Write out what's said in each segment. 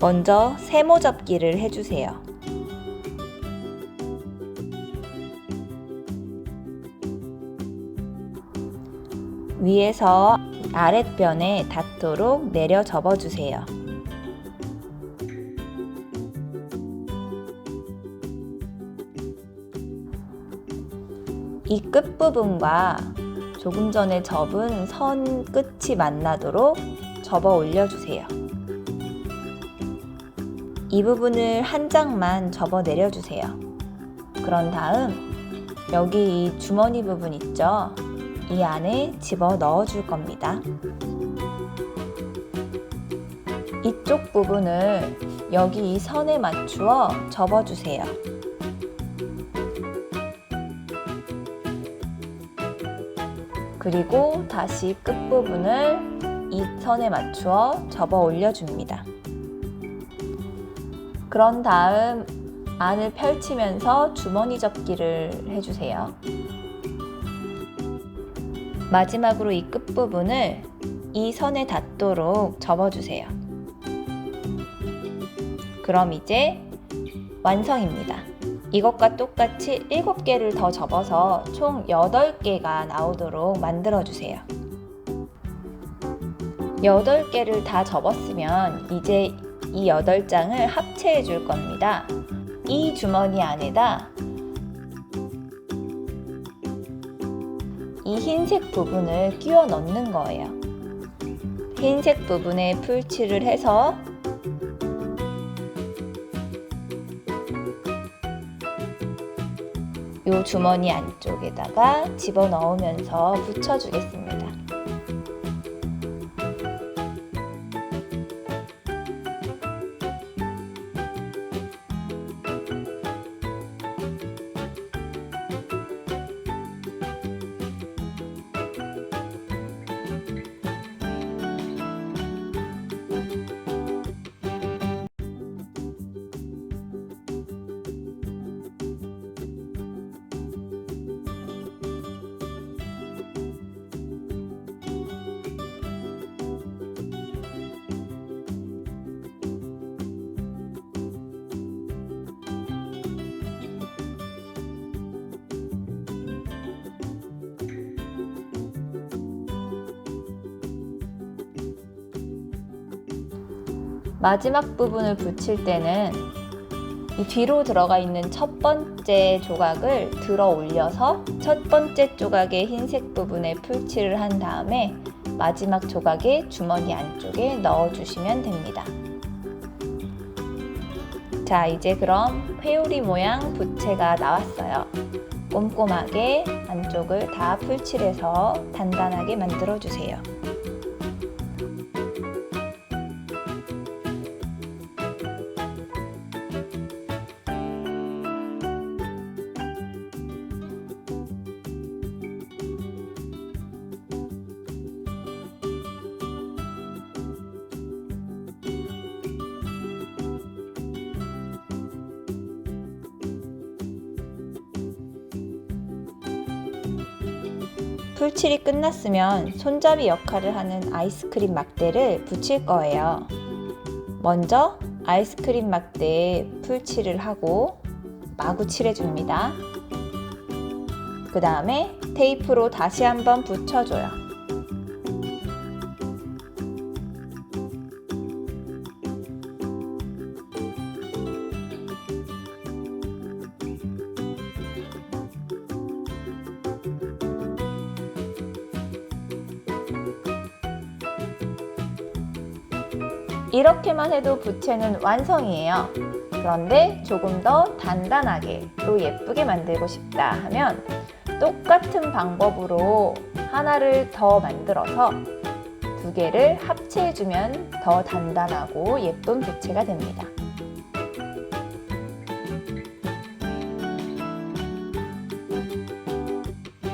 먼저 세모 접기를 해주세요. 위에서 아랫변에 닿도록 내려 접어주세요. 이 끝부분과 조금 전에 접은 선 끝이 만나도록 접어 올려주세요. 이 부분을 한 장만 접어 내려주세요. 그런 다음 여기 이 주머니 부분 있죠? 이 안에 집어 넣어 줄 겁니다. 이쪽 부분을 여기 이 선에 맞추어 접어 주세요. 그리고 다시 끝부분을 이 선에 맞추어 접어 올려줍니다. 그런 다음 안을 펼치면서 주머니 접기를 해주세요. 마지막으로 이 끝부분을 이 선에 닿도록 접어주세요. 그럼 이제 완성입니다. 이것과 똑같이 7개를 더 접어서 총 8개가 나오도록 만들어주세요. 8개를 다 접었으면 이제 이 8장을 합체해 줄 겁니다. 이 주머니 안에다 이 흰색 부분을 끼워 넣는 거예요. 흰색 부분에 풀칠을 해서 이 주머니 안쪽에다가 집어 넣으면서 붙여주겠습니다. 마지막 부분을 붙일 때는 이 뒤로 들어가 있는 첫 번째 조각을 들어 올려서 첫 번째 조각의 흰색 부분에 풀칠을 한 다음에 마지막 조각의 주머니 안쪽에 넣어 주시면 됩니다. 자, 이제 그럼 회오리 모양 부채가 나왔어요. 꼼꼼하게 안쪽을 다 풀칠해서 단단하게 만들어 주세요. 풀칠이 끝났으면 손잡이 역할을 하는 아이스크림 막대를 붙일 거예요. 먼저 아이스크림 막대에 풀칠을 하고 마구 칠해줍니다. 그 다음에 테이프로 다시 한번 붙여줘요. 이렇게만 해도 부채는 완성이에요. 그런데 조금 더 단단하게 또 예쁘게 만들고 싶다 하면 똑같은 방법으로 하나를 더 만들어서 두 개를 합체해주면 더 단단하고 예쁜 부채가 됩니다.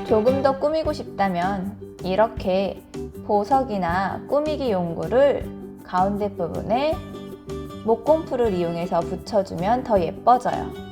조금 더 꾸미고 싶다면 이렇게 보석이나 꾸미기 용구를 가운데 부분에 목공풀을 이용해서 붙여주면 더 예뻐져요.